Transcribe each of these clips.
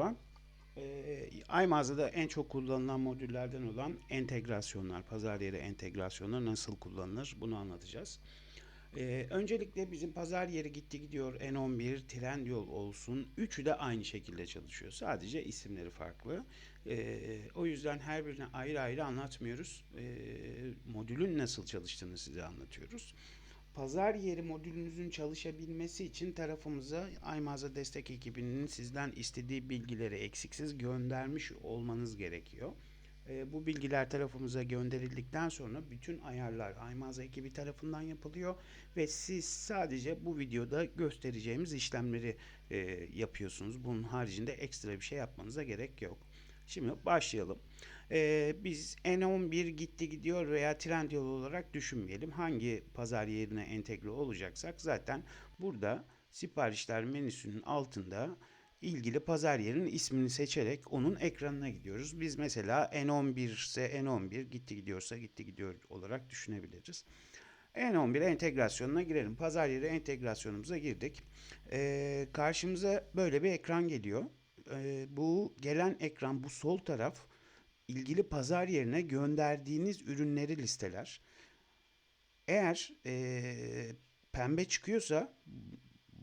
Merhaba. Ee, iMağaza'da en çok kullanılan modüllerden olan entegrasyonlar, pazar yeri entegrasyonları nasıl kullanılır bunu anlatacağız. Ee, öncelikle bizim pazar yeri gitti gidiyor N11, Trendyol olsun. Üçü de aynı şekilde çalışıyor. Sadece isimleri farklı. Ee, o yüzden her birine ayrı ayrı anlatmıyoruz. Ee, modülün nasıl çalıştığını size anlatıyoruz. Pazar yeri modülünüzün çalışabilmesi için tarafımıza iMağaza destek ekibinin sizden istediği bilgileri eksiksiz göndermiş olmanız gerekiyor. E, bu bilgiler tarafımıza gönderildikten sonra bütün ayarlar iMağaza ekibi tarafından yapılıyor ve siz sadece bu videoda göstereceğimiz işlemleri e, yapıyorsunuz. Bunun haricinde ekstra bir şey yapmanıza gerek yok. Şimdi başlayalım. Ee, biz N11 gitti gidiyor veya Trendyol olarak düşünmeyelim. Hangi pazar yerine entegre olacaksak zaten burada siparişler menüsünün altında ilgili pazar yerinin ismini seçerek onun ekranına gidiyoruz. Biz mesela N11 ise N11 gitti gidiyorsa gitti gidiyor olarak düşünebiliriz. N11 entegrasyonuna girelim. Pazar yeri entegrasyonumuza girdik. Ee, karşımıza böyle bir ekran geliyor. Ee, bu gelen ekran bu sol taraf ilgili pazar yerine gönderdiğiniz ürünleri listeler. Eğer e, pembe çıkıyorsa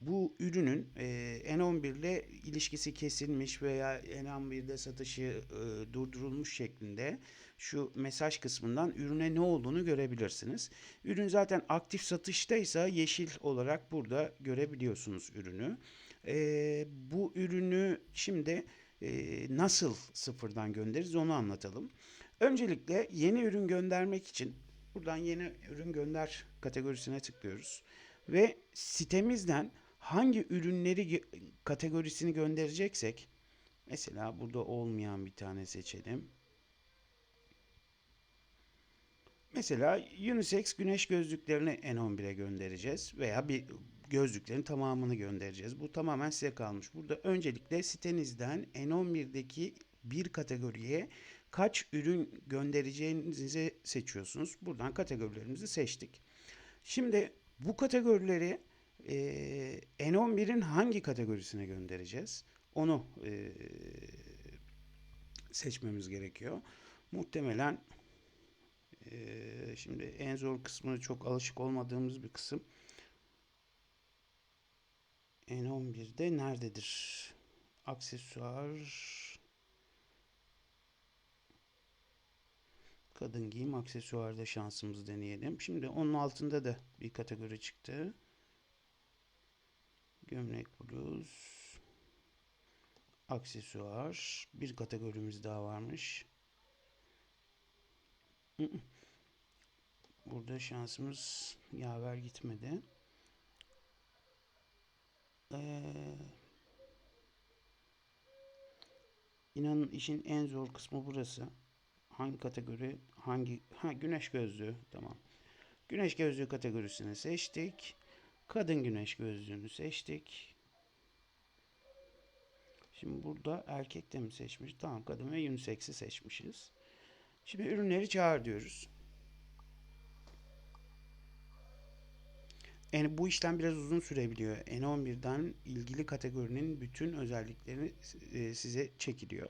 bu ürünün e, N11 ile ilişkisi kesilmiş veya N11'de satışı e, durdurulmuş şeklinde şu mesaj kısmından ürüne ne olduğunu görebilirsiniz. Ürün zaten aktif satıştaysa yeşil olarak burada görebiliyorsunuz ürünü. E, bu ürünü şimdi e, nasıl sıfırdan göndeririz onu anlatalım. Öncelikle yeni ürün göndermek için buradan yeni ürün gönder kategorisine tıklıyoruz. Ve sitemizden hangi ürünleri kategorisini göndereceksek mesela burada olmayan bir tane seçelim. Mesela unisex güneş gözlüklerini N11'e göndereceğiz veya bir gözlüklerin tamamını göndereceğiz. Bu tamamen size kalmış. Burada öncelikle sitenizden N11'deki bir kategoriye kaç ürün göndereceğinizi seçiyorsunuz. Buradan kategorilerimizi seçtik. Şimdi bu kategorileri e, N11'in hangi kategorisine göndereceğiz? Onu e, seçmemiz gerekiyor. Muhtemelen e, şimdi en zor kısmı çok alışık olmadığımız bir kısım. N11'de nerededir? Aksesuar Kadın giyim aksesuarda şansımızı deneyelim. Şimdi onun altında da bir kategori çıktı. Gömlek bluz. Aksesuar. Bir kategorimiz daha varmış. Burada şansımız yaver gitmedi. Ee, inanın işin en zor kısmı burası. Hangi kategori? Hangi? Ha güneş gözlüğü. Tamam. Güneş gözlüğü kategorisini seçtik. Kadın güneş gözlüğünü seçtik. Şimdi burada erkek de mi seçmiş? Tamam kadın ve unisex'i seçmişiz. Şimdi ürünleri çağır diyoruz. Yani bu işlem biraz uzun sürebiliyor. N11'den ilgili kategorinin bütün özelliklerini e, size çekiliyor.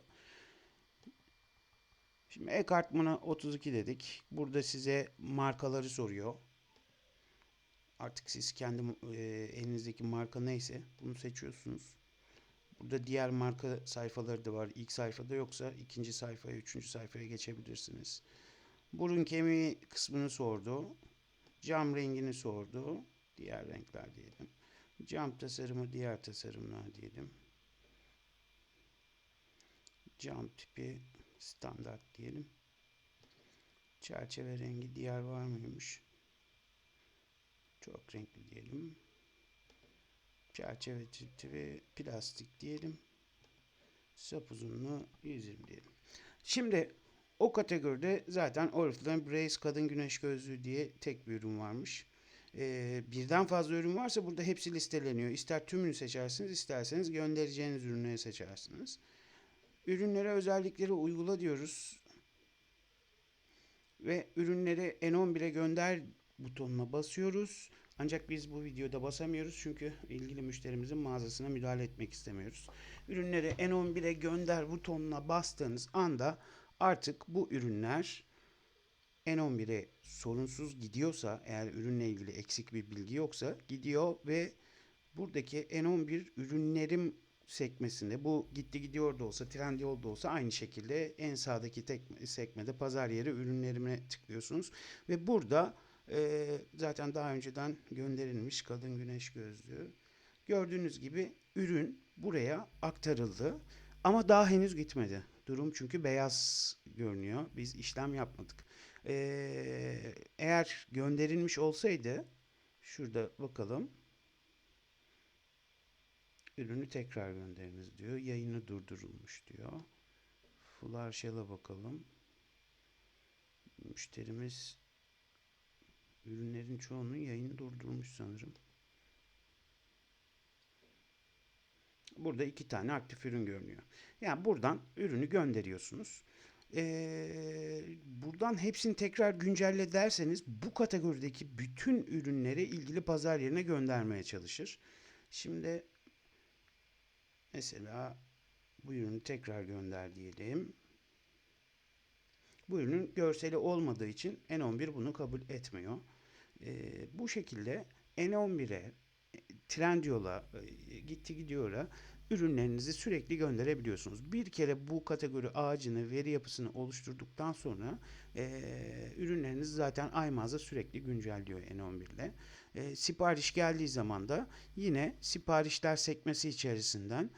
Şimdi e-kartmana 32 dedik. Burada size markaları soruyor. Artık siz kendi e, elinizdeki marka neyse bunu seçiyorsunuz. Burada diğer marka sayfaları da var. İlk sayfada yoksa ikinci sayfaya, üçüncü sayfaya geçebilirsiniz. Burun kemiği kısmını sordu. Cam rengini sordu. Diğer renkler diyelim. Cam tasarımı diğer tasarımlar diyelim. Cam tipi standart diyelim. Çerçeve rengi diğer var mıymış? Çok renkli diyelim. Çerçeve tipi plastik diyelim. Sap uzunluğu 120 diyelim. Şimdi o kategoride zaten Oriflame Brace kadın güneş gözlüğü diye tek bir ürün varmış. Ee, birden fazla ürün varsa burada hepsi listeleniyor. İster tümünü seçersiniz, isterseniz göndereceğiniz ürünleri seçersiniz. Ürünlere özellikleri uygula diyoruz. Ve ürünleri N11'e gönder butonuna basıyoruz. Ancak biz bu videoda basamıyoruz çünkü ilgili müşterimizin mağazasına müdahale etmek istemiyoruz. Ürünleri N11'e gönder butonuna bastığınız anda artık bu ürünler N11'e sorunsuz gidiyorsa eğer ürünle ilgili eksik bir bilgi yoksa gidiyor ve buradaki N11 ürünlerim sekmesinde bu gitti gidiyor da olsa Trendyol da olsa aynı şekilde en sağdaki tek sekmede pazar yeri ürünlerime tıklıyorsunuz ve burada e, zaten daha önceden gönderilmiş kadın güneş gözlüğü gördüğünüz gibi ürün buraya aktarıldı ama daha henüz gitmedi. Durum çünkü beyaz görünüyor. Biz işlem yapmadık. Ee, eğer gönderilmiş olsaydı şurada bakalım. Ürünü tekrar gönderiniz diyor. Yayını durdurulmuş diyor. Full Shell'a bakalım. Müşterimiz ürünlerin çoğunun yayını durdurmuş sanırım. Burada iki tane aktif ürün görünüyor. Yani buradan ürünü gönderiyorsunuz. Ee, buradan hepsini tekrar güncelle derseniz bu kategorideki bütün ürünleri ilgili pazar yerine göndermeye çalışır. Şimdi mesela bu ürünü tekrar gönder diyelim. Bu ürünün görseli olmadığı için N11 bunu kabul etmiyor. Ee, bu şekilde N11'e, Trendyol'a, e, gitti gidiyor'a ürünlerinizi sürekli gönderebiliyorsunuz. Bir kere bu kategori ağacını, veri yapısını oluşturduktan sonra e, ürünleriniz zaten iMağaza sürekli güncelliyor N11 ile. E, sipariş geldiği zaman da yine siparişler sekmesi içerisinden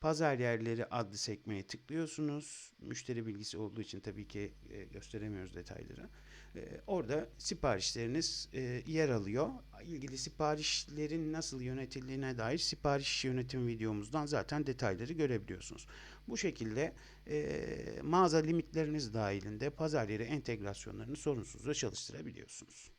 Pazar yerleri adlı sekmeye tıklıyorsunuz. Müşteri bilgisi olduğu için tabii ki gösteremiyoruz detayları. E, orada siparişleriniz e, yer alıyor. İlgili siparişlerin nasıl yönetildiğine dair sipariş yönetim videomuzdan zaten detayları görebiliyorsunuz. Bu şekilde e, mağaza limitleriniz dahilinde pazar yeri entegrasyonlarını sorunsuzca çalıştırabiliyorsunuz.